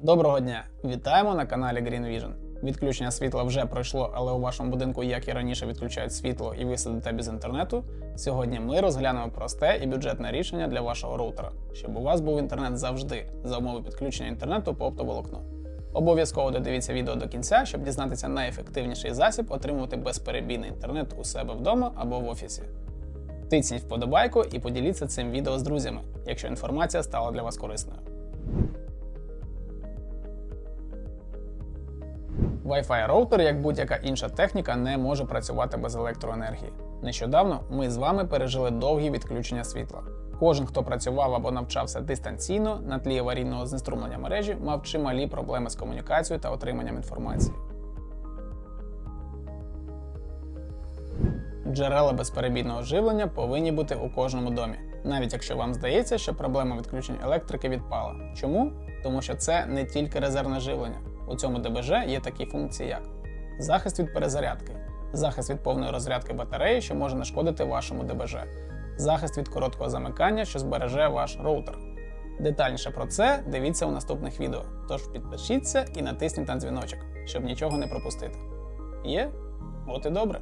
Доброго дня! Вітаємо на каналі Green Vision. Відключення світла вже пройшло, але у вашому будинку, як і раніше, відключають світло і ви сидите без інтернету. Сьогодні ми розглянемо просте і бюджетне рішення для вашого роутера, щоб у вас був інтернет завжди за умови підключення інтернету по оптоволокну. Обов'язково додивіться відео до кінця, щоб дізнатися найефективніший засіб отримувати безперебійний інтернет у себе вдома або в офісі. Тисніть вподобайку і поділіться цим відео з друзями, якщо інформація стала для вас корисною. Wi-Fi роутер, як будь-яка інша техніка, не може працювати без електроенергії. Нещодавно ми з вами пережили довгі відключення світла. Кожен, хто працював або навчався дистанційно на тлі аварійного знеструмлення мережі, мав чималі проблеми з комунікацією та отриманням інформації. Джерела безперебійного живлення повинні бути у кожному домі, навіть якщо вам здається, що проблема відключень електрики відпала. Чому? Тому що це не тільки резервне живлення. У цьому ДБЖ є такі функції, як захист від перезарядки, захист від повної розрядки батареї, що може нашкодити вашому ДБЖ, захист від короткого замикання, що збереже ваш роутер. Детальніше про це дивіться у наступних відео. Тож підпишіться і натисніть на дзвіночок, щоб нічого не пропустити. Є? От і добре.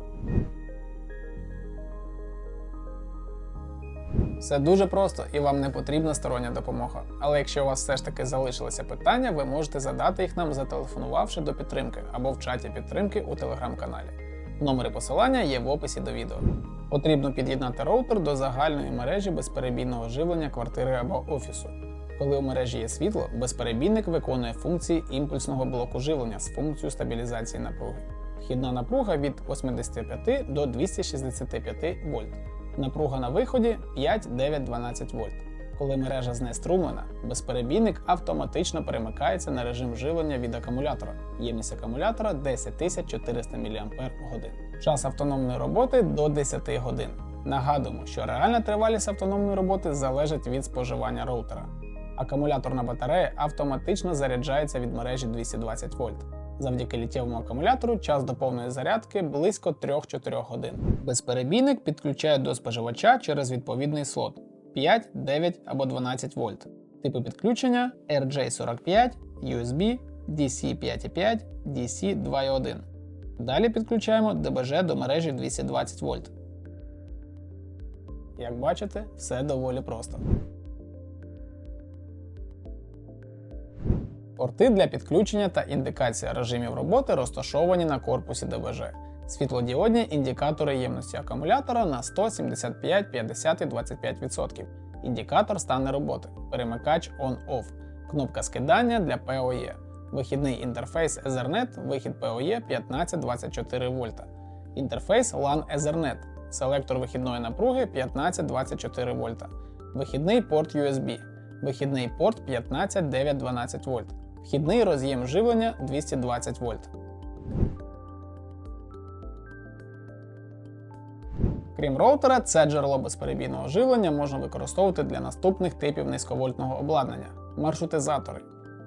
Все дуже просто і вам не потрібна стороння допомога. Але якщо у вас все ж таки залишилися питання, ви можете задати їх нам, зателефонувавши до підтримки або в чаті підтримки у телеграм-каналі. Номери посилання є в описі до відео. Потрібно під'єднати роутер до загальної мережі безперебійного живлення квартири або офісу. Коли у мережі є світло, безперебійник виконує функції імпульсного блоку живлення з функцією стабілізації напруги. Вхідна напруга від 85 до 265 вольт. Напруга на виході 5, 9, 12 вольт. Коли мережа знеструмлена, безперебійник автоматично перемикається на режим живлення від акумулятора. Ємність акумулятора 10400 мАч. Час автономної роботи до 10 годин. Нагадуємо, що реальна тривалість автономної роботи залежить від споживання роутера. Акумуляторна батарея автоматично заряджається від мережі 220 вольт. Завдяки літтєвому акумулятору час до повної зарядки близько 3-4 годин. Безперебійник підключають до споживача через відповідний слот 5, 9 або 12 вольт. Типи підключення RJ45, USB, DC 5.5, DC 2.1. Далі підключаємо ДБЖ до мережі 220 вольт. Як бачите, все доволі просто. Порти для підключення та індикація режимів роботи розташовані на корпусі ДБЖ. Світлодіодні індикатори ємності акумулятора на 100, 75, 50 і 25%. Індикатор стане роботи, перемикач On-Off, кнопка скидання для PoE, вихідний інтерфейс Ethernet, вихід PoE 15-24 вольта, інтерфейс LAN Ethernet, селектор вихідної напруги 15-24 вольта, вихідний порт USB, вихідний порт 15-9-12 вольт, вхідний роз'єм живлення 220 вольт. Крім роутера, це джерело безперебійного живлення можна використовувати для наступних типів низьковольтного обладнання: маршрутизатори,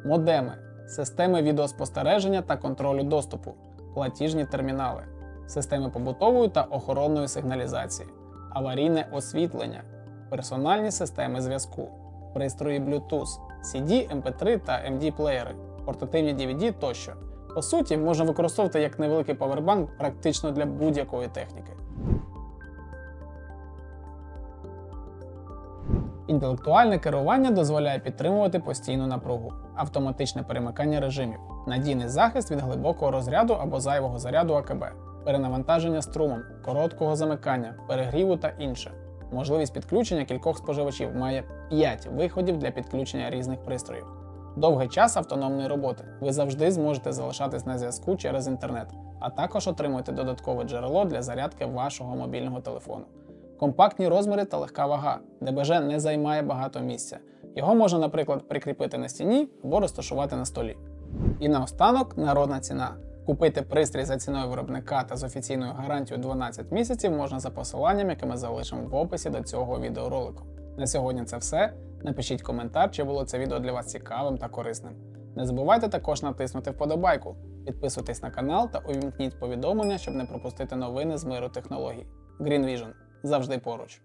модеми, системи відеоспостереження та контролю доступу, платіжні термінали, системи побутової та охоронної сигналізації, аварійне освітлення, персональні системи зв'язку, пристрої Bluetooth, CD, MP3 та MD плеєри, портативні DVD тощо. По суті, можна використовувати як невеликий павербанк практично для будь-якої техніки. Інтелектуальне керування дозволяє підтримувати постійну напругу, автоматичне перемикання режимів, надійний захист від глибокого розряду або зайвого заряду АКБ, перенавантаження струмом, короткого замикання, перегріву та інше. Можливість підключення кількох споживачів має 5 виходів для підключення різних пристроїв. Довгий час автономної роботи. Ви завжди зможете залишатись на зв'язку через інтернет, а також отримуєте додаткове джерело для зарядки вашого мобільного телефону. Компактні розміри та легка вага, ДБЖ не займає багато місця. Його можна, наприклад, прикріпити на стіні або розташувати на столі. І наостанок народна ціна. Купити пристрій за ціною виробника та з офіційною гарантією 12 місяців можна за посиланням, яке ми залишимо в описі до цього відеоролику. На сьогодні це все. Напишіть коментар, чи було це відео для вас цікавим та корисним. Не забувайте також натиснути вподобайку, підписуйтесь на канал та увімкніть повідомлення, щоб не пропустити новини з миру технологій. Green Vision завжди поруч.